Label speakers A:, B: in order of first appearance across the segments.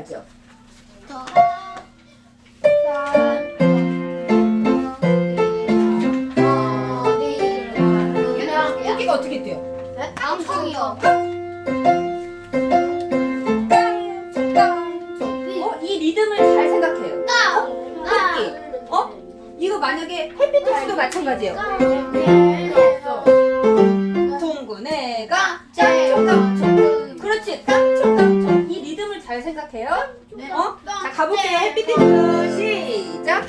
A: 알죠? 토끼가 어떻게 뛰어?
B: 깡통이요.
A: 어? 이 리듬을 잘 생각해요. 토끼. 어? 이거 만약에 해피토스도 마찬가지예요. 동 생각해요. 어? 자 가볼게요. 해피토스 시작.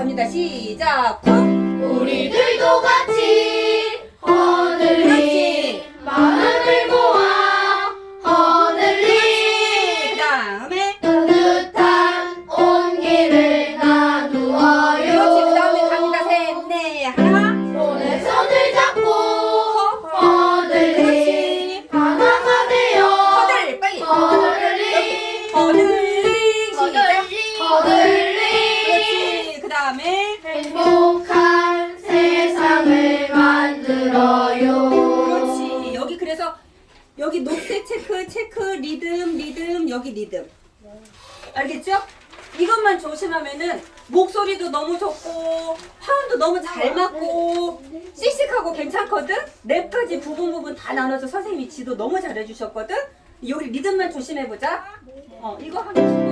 A: 갑니다. 시작. 쿵
B: 우리들 행복한 세상을 만들어요
A: 그렇지. 여기 그래서 여기 녹색 체크, 체크, 리듬, 리듬, 여기 리듬. 알겠죠? 이것만 조심하면은 목소리도 너무 좋고 화음도 너무 잘 맞고 씩씩하고 괜찮거든? 랩까지 부분 부분 다 나눠서 선생님이 지도 너무 잘해주셨거든? 여기 리듬만 조심해보자. 어, 이거 주고